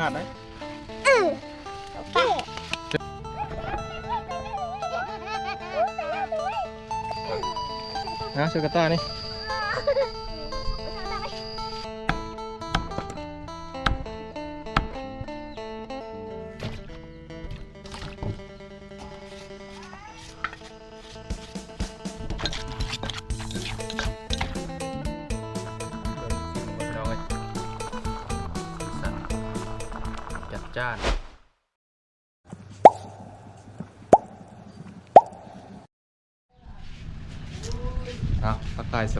หาดได้เออไปนะชูกาต้านี่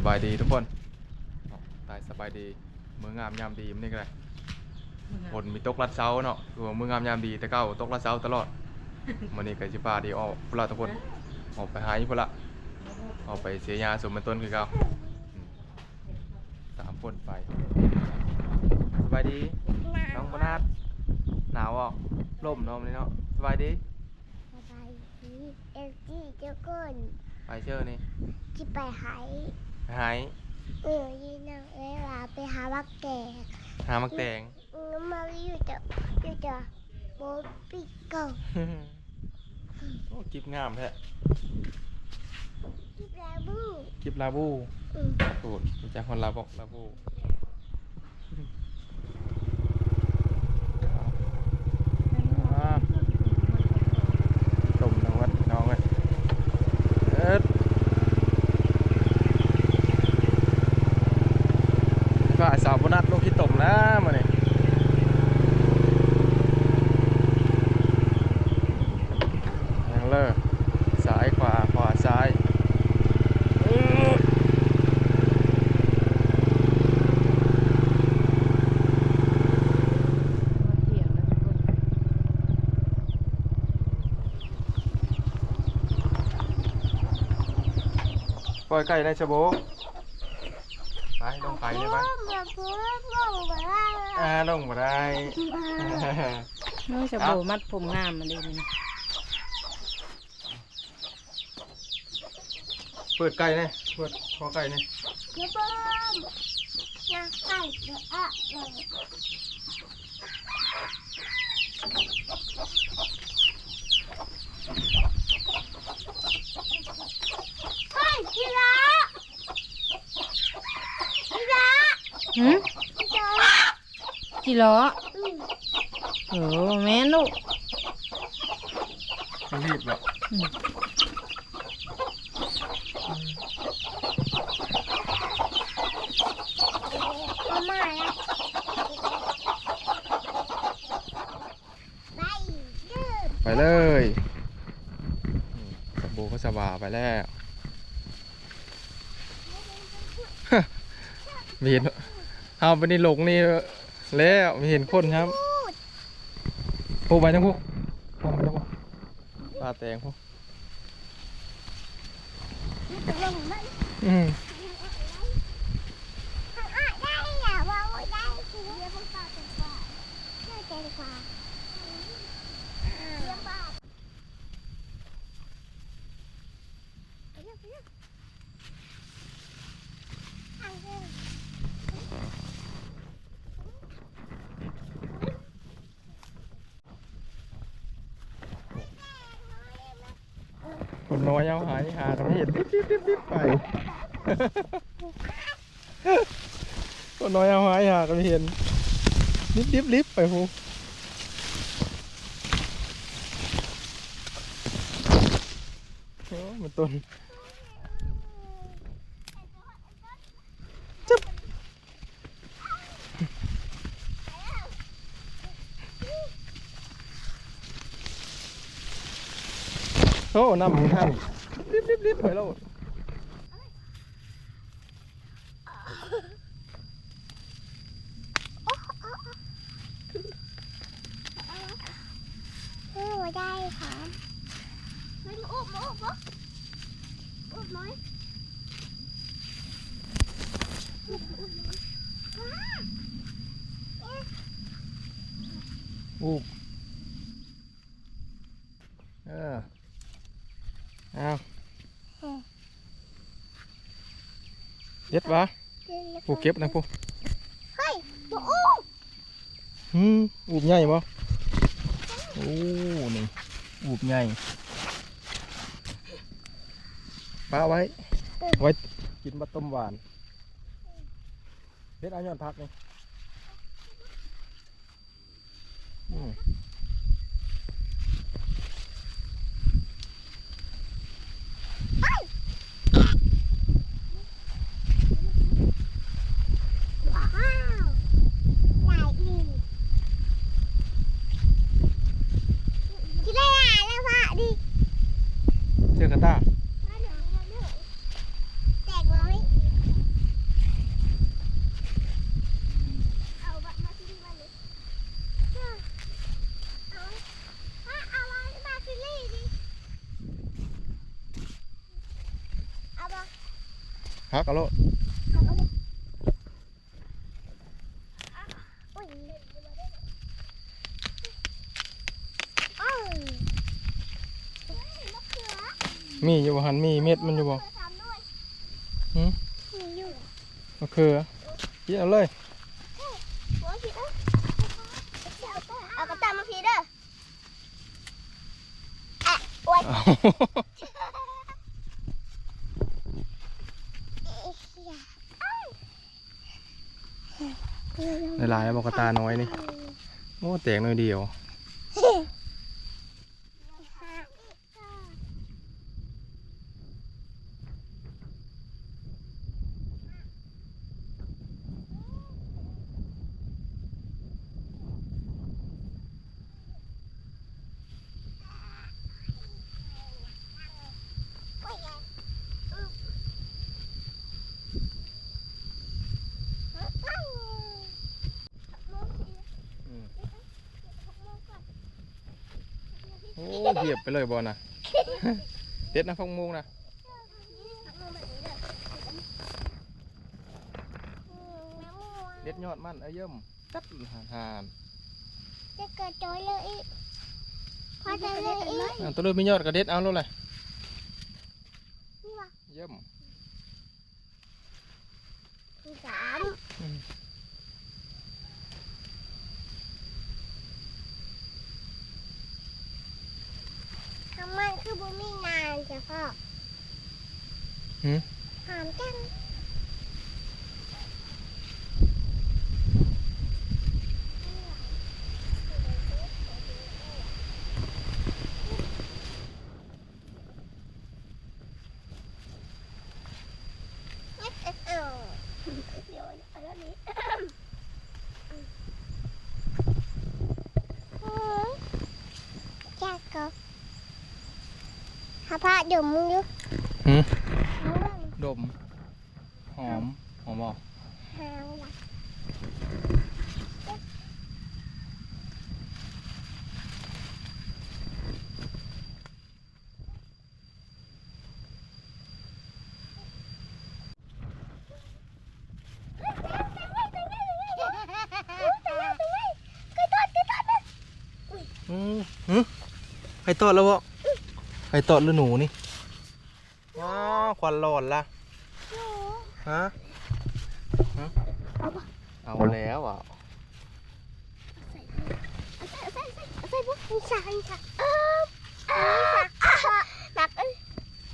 บายดีทุกคนเอาทักทายสบายดีมืองามยามดีมันนี่ก็ได้ฝนมีตกลัดเช้าเนาะคือว่ามืองามยามดีแต่เก้าตกลัดเช้าตลอดมันนี่ก็จิพาดีออกพุ่นละทุกคนออกไปหาอยู่พุ่นละออกไปเสียยาสมเป็นต้นคือเก่าอืมสามคนไปสบายดีน้องบนาดหนาวอะล่มเนาะมันนี่เนาะสบายดีสบายดีเอลจี้เจ้าก้นไปเชื่อนี่ที่ไปหายไป หายเออยีนางเอวาไปหาวักแก่หามักแตงเออมาอยู่จะอยู่จะโบปิโก้โอ้กิบงามแท้ที่แปลบูกิบลาบูอืมสูตรรู้จักคนลาบอกลาบูอ่าต้มน้องวัดน้องเลยเอ็ดฝ่ายสาวบนัดลูกที่ต้ม นะมาเนี่ยยังเลิกซ้ายขวาขวาซ้ายปล่อยไก่ในชะโบไปลงไปเลยไป มาพูดบ้องบ้า อ่าลงมาได้น้องจะเอ้าโบมัดผมงามมาเลยนี่เปิดไก่เนี่ยเปิดคอไก่เนี่ยเดี๋ยวบ้องนักไก่เดี๋ยวอะเลยเฮ้ยกีฬากีฬา หืม กีฬา กี่ล้ออืมโอ้แม่นลูกมันรีบแบบอืมมาม่าละไปเดินไปเลยนี่ชะโบก็สบายไปแล้วไม่เห็นเอาไปนี่หลงนี่ แล้วไม่เห็นคนครับพูไปทั้งพวกพูดไปทั้งพวกปลาแตงพวกนี่ตกลงมันอืมด้อย่าว่าไม่ได้คือเรียกพวกปลาแตงกวาเรียกแตงกวาเรียกปลาไปเร็วไปเร็วทางเดิน หัวยาวหายหากันไม่เห็นปิ๊บปิ๊บรีบรีบไปก็น้อยเอาหายหากันไม่เห็นลิบลิบลิบไปหูโอ้มันต้น โอ้น้ำมันท่านรีบรีบรีบไปแล้ว เออได้ค่ะไม่มาอุบมาอุบปะอุบไหมอุบอุบไหมว้า อูบเออเอา เย็ดวะเดี๋ยวผู้เก็บนะผู้เฮ้ยมาอุบหืมอูบใหญ่บ่โอ้นี่อูบใหญ่ปลาไว้ ไว้กินบัตต้มหวานเพชรเอายอดพักนี่อืม ว้าวใหญ่อีกที่ได้อ่านแล้วพ่อดิ เชือกกระตา แตกน้อยเอาบัตรมาที่นี่มาเลยเอาเอาเอามามาที่นี่ดิเอามา พั กเอาโลดเอามาเลยอุ้ยโอ้ยเฮ้ยมะเขือมีอยู่บ่หันมีเม็ดมันอยู่บ่มะเขือทำด้วยหืมมีอยู่มะเขือกินเอาเลยหัวผิดเอ้ยเอากระตามาพีเด้ออะโอ้ย เอา หลายๆแล้วบอกกระ ตาน้อยนี่ โอ้แตกหน่อยเดียว โอ้ เหยียบไปเลยบอลนะเด็ดนะพังมุงนะเด็ดยอดมันเอาเยิ่มกัดหานหานจะเกิดโจอยเลยอีกพอจะเลยอีกอะตัวเลือมียอดกระเด็ดเอาแล้วเลยนี่วะเยี่ยม ที่สาม อืม ทำไมคือบุมีนานจ้ะพ่อ หืม หอมจังเอ้าเดี๋ยวเอาแล้วนี้อืมจักก็หา ผ้าดมมึงอยู่หืมมึงบ้างดม หอม หอมบอกหาว่ะกระโดดกระโดดนะอืมหืมไข่ตอดแล้วบ่ ไข่ตอดหรือหนูนี่ว้าวควันร้อนละหนูฮะฮะเอาแล้วอะเอาใส่เอาใส่เอาใส่เอาใส่พวกนี้สาอีกค่ะเอออันนี้สาพ่อหนักเอ้ย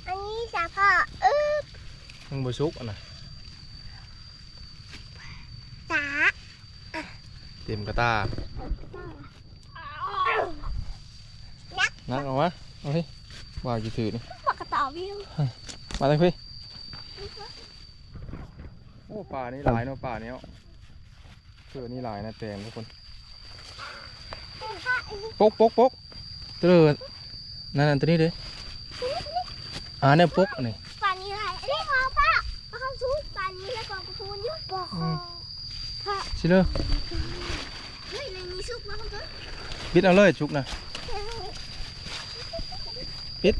อันนี้สาพ่อเออมึงบ่ชุกอะนะสาเต็มกระตานักเอาวะเอาพี่ ว่าวจะถือนี่บอกกระต่อวิวมาเลยพี่โอ้ป่านี่หลายเนาะป่านี้เนาะเสือนี่หลายนะแตงทุกคนปกปกปกเตือนนั่นนั่นตัวนี้เด้ออ่าเนี่ยปกอันนี่ป่านนี้ไรอันนี้พอพ่อมาเข้าซูป่านนี้แล้วก็กระพูนอยู่บอกพ่อชิเลอเฮ้ยในนี้ซุปมาเข้าซูปิดเอาเลยชุกนะ ปิด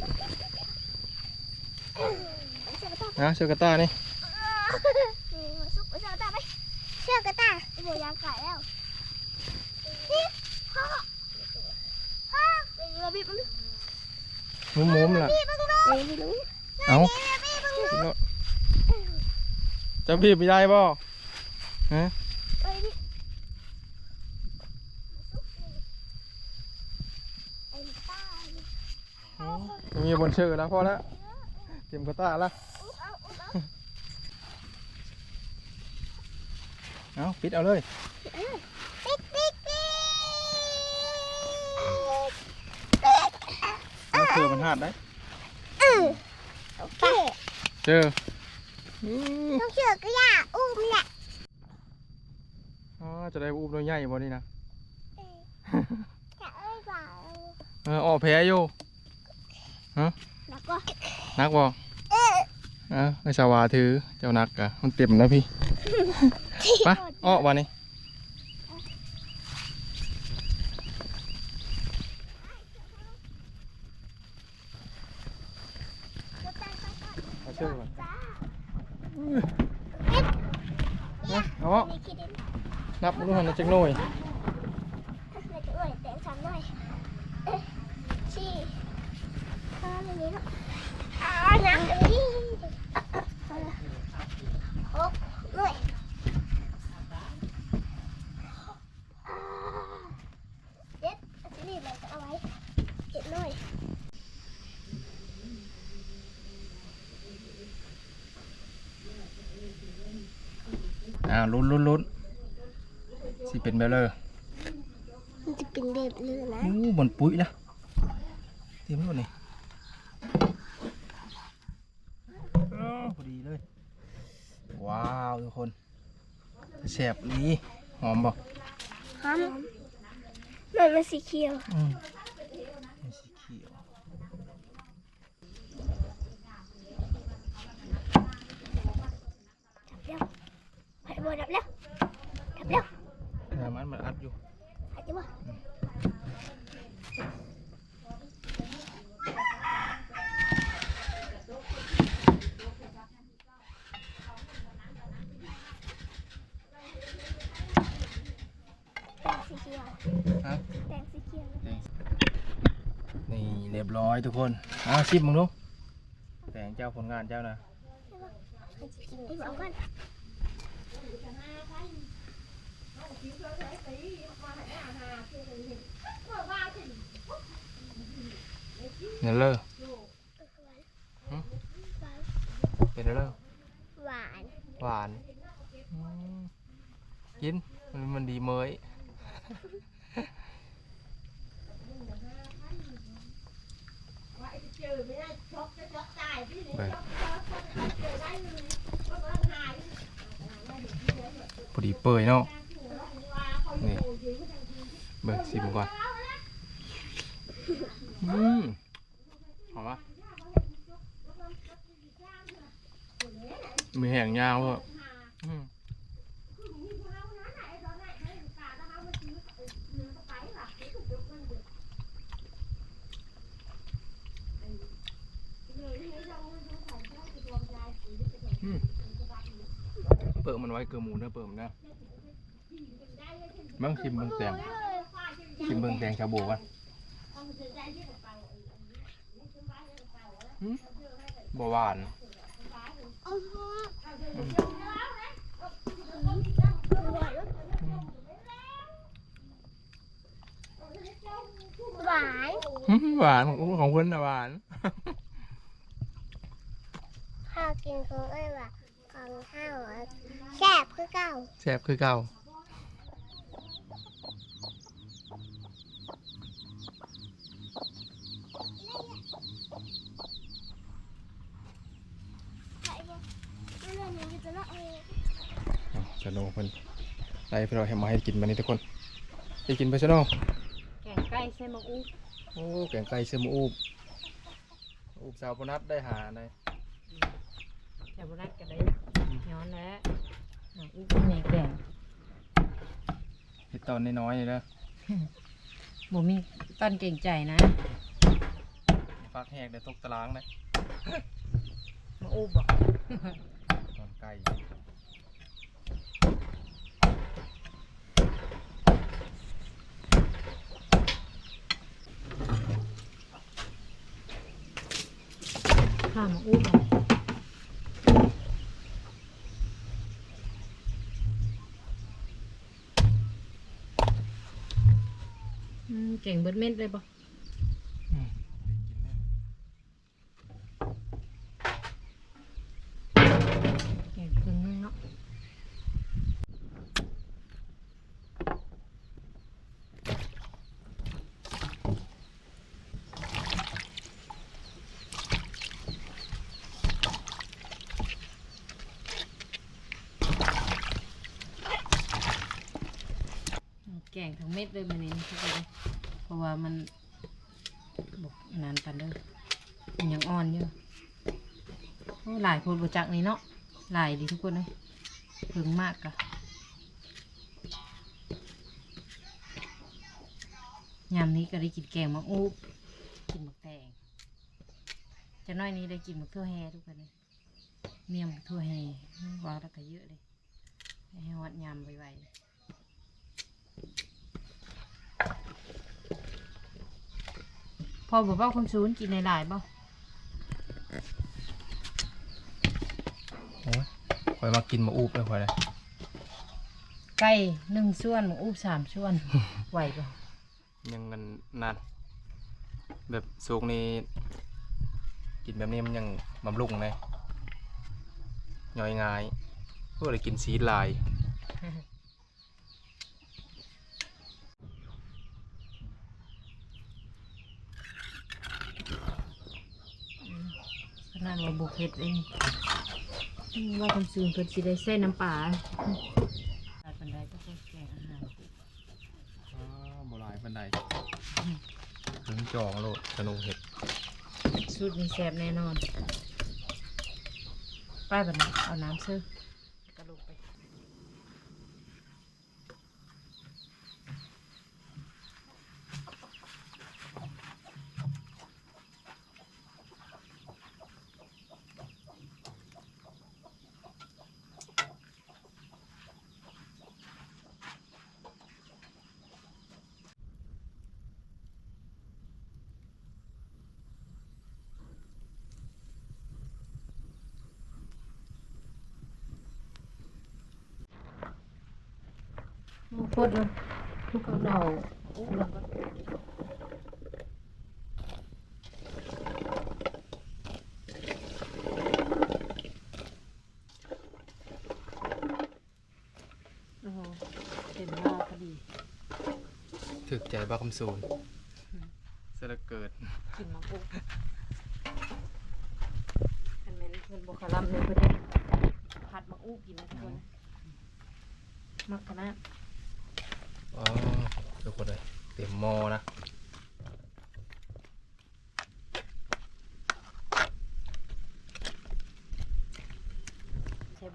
เชือกกระต่ายนะเชือกกระตานี่ซุปเชือกกระต่ายไปเชือกกระต่ายเดี๋ยวยางไก่แล้วนี่พ่อพ่อเดี๋ยวบีบมันมุ้มมุมๆล่ะบีบมันดูเอาบีบมันดูชิโลจะบีบไม่ได้บ่ฮะ ไปดิ ตรงนี้บนชื่อแล้วพอแล้วเต็มกระตาแล้วอุ๊บเอาอุ๊บเอาเอาปิดเอาเลยติ๊กติ๊กติ๊กเอาเคือมันหาดได้อือโอเคเจออื้อต้องเชือกก็ย่าอุ้มแหละอ๋อจะได้อุบตัวใหญ่บ่นี่นะจะเอ้ยบ่าวเออออกแพ้อยู่ แล้วก็นักบ่เออเออไอชาวาถือเจ้านักอะมันเต็มแล้วพี่ไปอ้อวันนี้จะไปไปก่อนเอาเชือกก่อนจ้าเอาเอามีคิดดินนับดูหันจักหน่อย เราจะเอ่ยเต็มสามหน่อยเอ๊ะสี่ห้าอย่างนี้เนาะอ่าหนักอย่างนี้เอาละหกหน่วยอ่าเจ็ดอันนี้เราจะเอาไว้เจ็ดหน่วย อ่า ลุ้นลุ้นลุ้นสิเป็นแบบเลยมันจะเป็นแบบลือนะอู้บนปุ๋ยละเต็มแล้วนี่อ้าวพอดีเลย ว้าวทุกคนแสบนี้หอมบ่หอมมันเป็นสีเขียว อืมมีสีเขียว เร็วไปบนดับเร็วดับเร็ว แต่มันมันอัดอยู่ หายใจบ่แดงสีเขียว ฮะ แดงสีเขียว นี่เรียบร้ อยทุกคนเอาชิมมึงดูแต่งเจ้าผลงานเจ้านะไอ้บอกก่อนเนี่ยเลยเป็นเลยหวาน หวานอืมกินมันมันดีเมย พอดีเปยเนาะนี่เบิ่งชิมก่อนอืมหอมปะมีแห้งยาวเหรออื เปิดมันไว้เกลือหมูเด้อเปิดมันนะมั่งชิมเบิ่งแตงชิมเบิ่งแตงชาบูกันหืมบ่หวานอืมหวานหืมหวานของของเพื่อนนะหวานข้าวกินของเอ้ยว่า ของข้าวอะแซ่บคือเก่าแซ่บคือเก่าเรื่องนี้จะเล่าเองเอาชะโนเพิ่นไล่เพื่อเราให้มาให้กินมานี่ทุกคนไปกินไปชะโนแกงไก่ใส่หมกอูโอ้แกงไก่เสือหมูอูบอูบสาวปนัดได้หาในแต่บ่รักก็ได้ ย้อนแล้วหมกอูนี่แกงเห็ดตอนน้อยๆนี่นะบ่มีต้นเก่งใจนะฟักแหกได้ตกตารางนะหมกอูบ่ตอนไก่ข้าวหมกอูบ่อืม แกงเบิดเม็ดเลยปะแกงเครื่อเนาะแกงทั้งเม็ดเลยมันนี้ทุกคน ราะว่ามันบกนานปันเด้อมันยังอ่อนอยู่โอ้หลายคนบจักนี่เนาะหลายดีทุกคนเลยถึงมากกะยามนี้ก็ได้กินแกงมะอูบกินหมักแตงจะน้อยนี้ได้กินหมักทั่วแฮทุกคนเลยเมี่ยงหมักทั่วแฮวางแล้วก็เยอะเลยให้ฮอดยามไวๆ อบอกว่าคนซูนกินหลายๆบ่โอ้ยคอยมากินมาอูบเลยคอยเลยไก่หนึ่งส่วนหมูอูบสามส่วน ไหวบ่ยังเงินนานแบบสูงนี้กินแบบนี้มันยังบำรุงเลยย่อยง่ายเพื่ออะไรกินซีดลาย ข นาดว่าบุกเห็ดเองอืมว่าคนซูนเพิ่นสิได้ใส่น้ำปลาปลาปันไดก็แกงอาหารโบราณบันไดถึงจองโลดธนูเห็ดสูตรนี้แซ่บแน่นอน ป้ายแบบนี้เอาน้ำเสื้อกระลูกไป โคตรเลยทุกคนเราอู้เราก็โอ้โหเต็มหน้าพอดีถึกใจบ้าคำสูนเสยเหลอเกิด กินมาปุ๊บอันนั้นเพิ่นบอกขลัมเลยเพิ่นได้ผัดมะอู้กินนะทุกคนนะมักขนาด อ๋อทุกคนเลยเต็มหม้อนะ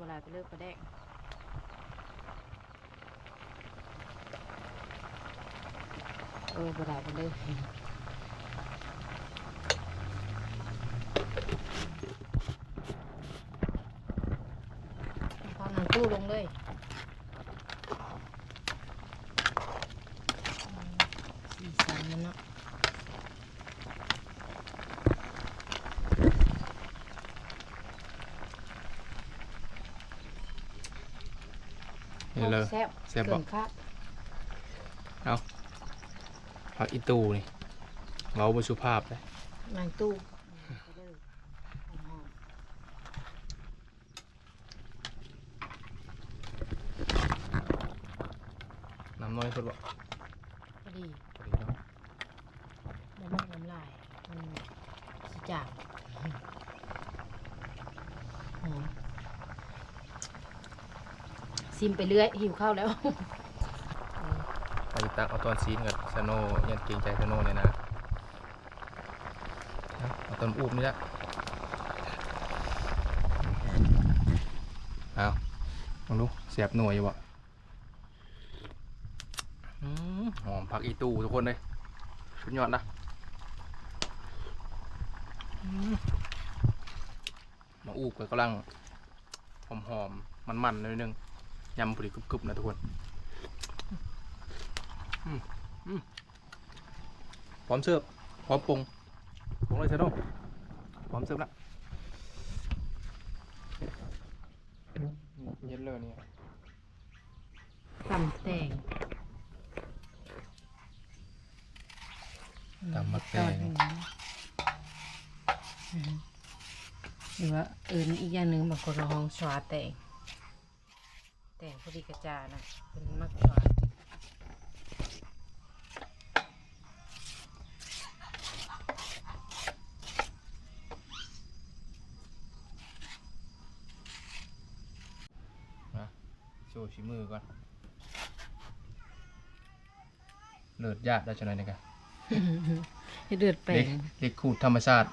ใช้โบราณไปเลิกประแดกเออโบราณไปเลิกพอหนังตู้ลงเลยอืมสีสันมันเนาะ เห็นเลย แซ่บแซ่บเกิบ่นคาดเอาผักอีตูนี่เงาบสุภาพเลยนางตู้ไปเลยหอมน้ำน้อยสุดบ่ๆพอดีพอดีเนาะบ่มากน้ำลาย มันสิจางหอม ซิมไปเรื่อย หิวข้าวแล้ว ไปตักเอาตอนซีนกับสโนยันเกรงใจสโนเลยนะเอาตอนอูบนี่ละเอาลองดูเสียบหน่วยอยู่บ่หอมผักอีตูทุกคนเลยสุดยอดนะมาอูบก็กำลังหอมหอมมันมันๆหนิดนึง ยำพอดีกรุบๆนะทุกคนพร้อมเสิร์ฟพร้อมปรุงปรุงเลยเชโน่พร้อมเสิร์ฟละเย็นเลยเนี่ยตำแตงตำมะแตงอืมหรือว่าเอินอีกอย่างหนึ่งบางคนเราห้องชวาแตง แตงพอดีกระจานะเป็นมักชวาโชว์ชิมือก่อน เลือดญาติได้จังได๋นี่กะให้เดือดแปลเล็กงเล็กขูดธรรมชาติ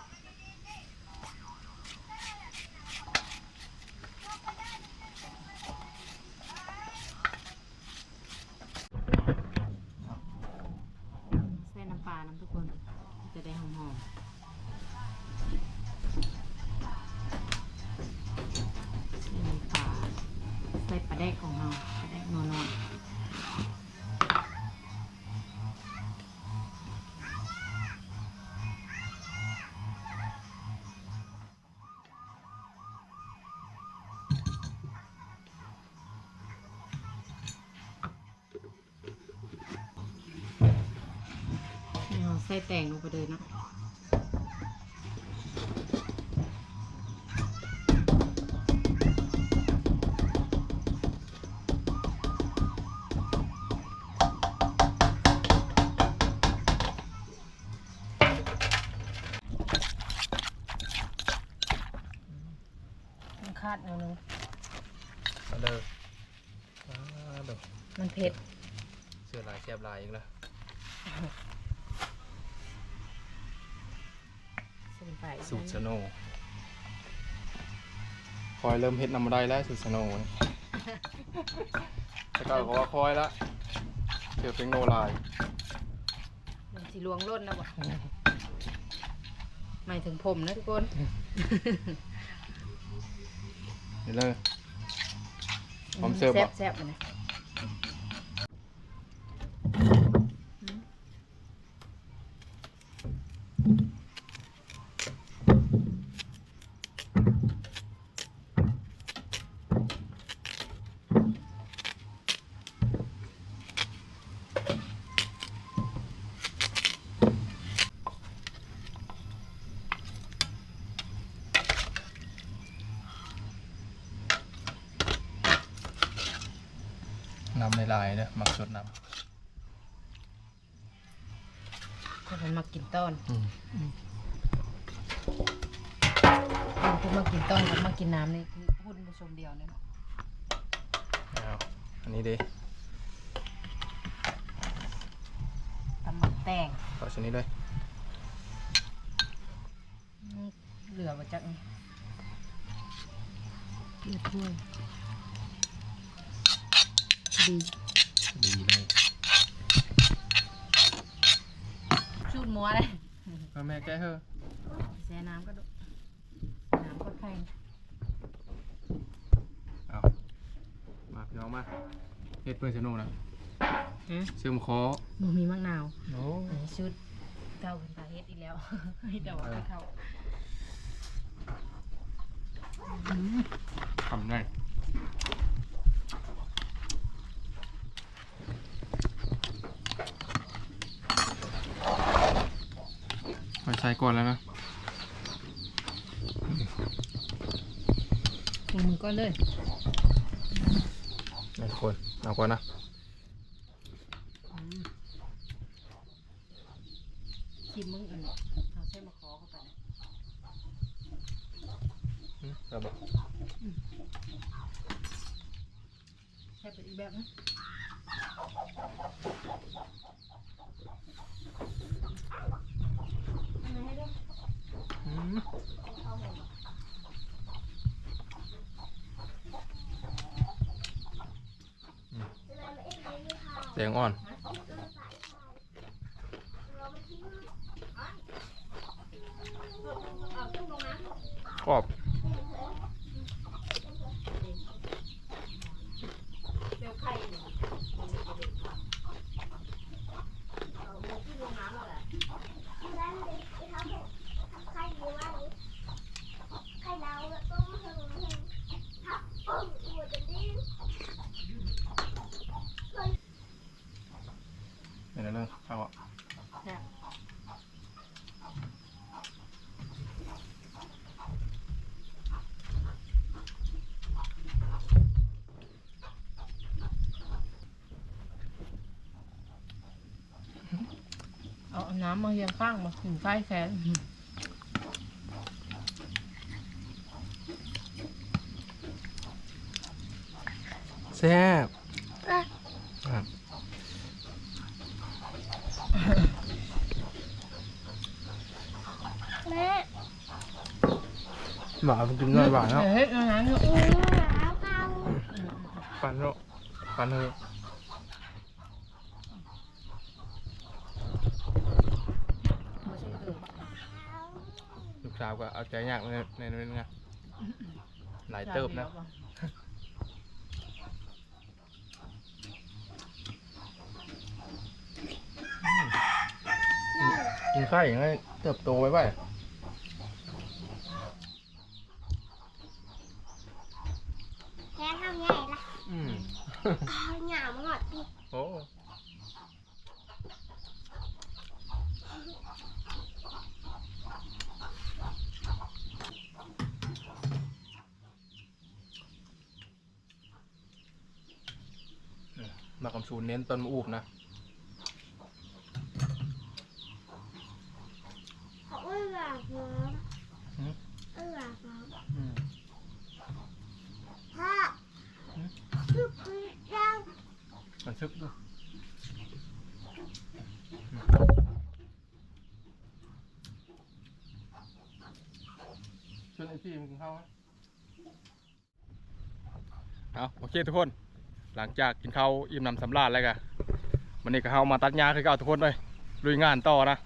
ได้หอมๆ ส่แตงลงไปเลยเนาะมันคาดเอาหนึงมาเด้อมาเด้อมันเผ็ด เสื้อลายแคบลายอีกแล้ว ไปสูตรสโนว์คอยเริ่มเฮ็ดนำได้แล้วสูตรสโนว์นี่แต่ก็ก็ว่าคอยละเดี๋ยวเป็นโนลายมันสีลวงล้นนะบ่หมายถึงผมนะทุกคน นี่เลยพร้อมเสิร์ฟแซ่บ่บแซ่บๆนะ น้ำในลายเด้อมักสดน้คนมันมากินต้อนำอืมคนที่มากินต้อนกับมากินน้ำนี่คือหุ้นผสมเดียวเลยเนาะเอาอันนี้ดิตำหมักแตงต่อชนิดเลยอืมเหลือมาจากนี่เหลือถ้วยดีดีเลย ชูดมัวเลย เอา แม่แก้เถอะแช่น้ำก็ดูน้ำก็ไข่เอามาพี่น้องมาเฮ็ดเพื่อนสนุกนะฮะซื้อมะคอมันมีมะนาวโอ้อันนี้ชุดเก้าขึ้นตาเฮ็ดอีกแล้วให้แต่ว่าไม่เข้าทำได้ ไปใช้ก่อนแล้วนะลงมือก็เลยนี่ทุกคนเอาก่อนนะชิมมึงอันนี้เอาเส้นมะขอเข้าไปนะอืมเอาบ่แค่เป็นอีกแบบนะอืม แดงอ่อน กรอบ น้ำมาเฮียงข้างมาถึงใกล้แขนแซ่บครับแม่หมามันกินน้ายหวาบ้วเฮ้ยน้ะหนูหาเอา ฟันเนอะฟันเถอะ เอาใจยากในในนั้นไงหลายเติบนะกินไข่ยังไงเติบโตไว้ไว้ แค่ทำใหญ่ละ อืม เอาหยามาหอดพี่ โอ้มากำชูเน้นต้นมะอูบนะ เขาเอื้อน้ หืมำเอื้อน้ อืมำพ่อลูกคือเจ้า มันซึกด้วย ชวนไอพี่มันกินข้าวไหมเอาโอเคทุกคน หลังจากกินข้าวอิ่มหนำสำราญแล้วกันวันนี้ก็เฮามาตัดหญ้าคือเก่าทุกคนเลยลุยงานต่อนะ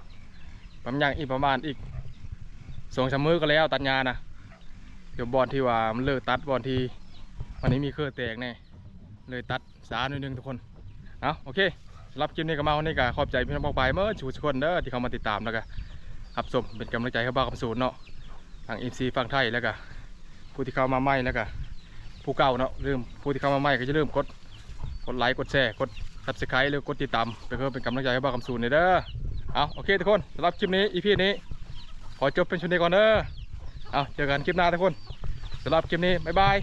ประมยางอีกประมาณอีกสองสามมือก็แล้วตัดหญ้านะเดี๋ยวบอลที่ว่ามันเลิกตัดบอลที่วันนี้มีเครือแตกแน่เลยตัดสาหน่อยหนึงทุกคนเอาโอเคสำหรับคลิปนี้ก็มาวันนี้ก็ขอบใจพี่น้องปองไปเมื่อชูทุกคนเด้อที่เข้ามาติดตามแล้วก็รับชมเป็นกำลังใจให้บ้าคำสูนเนาะ ทางอินซีฝั่งไทยแล้วก็ผู้ที่เข้ามาใหม่แล้วก็ผู้เก่าเนาะลืมผู้ที่เข้ามาใหม่ก็จะลืมกดกดไลค์กดแชร์กดซับสไครต์หรือกดติดตามเพื่อเป็นกำลังใจให้บ้าคำสูนเด้อเอาโอเคทุกคนสำหรับคลิปนี้อีพีนี้ ขอจบเป็นชุดนี้ก่อนเด้อเอาเจอกันคลิปหน้าทุกคนสำหรับคลิปนี้บ๊ายบาย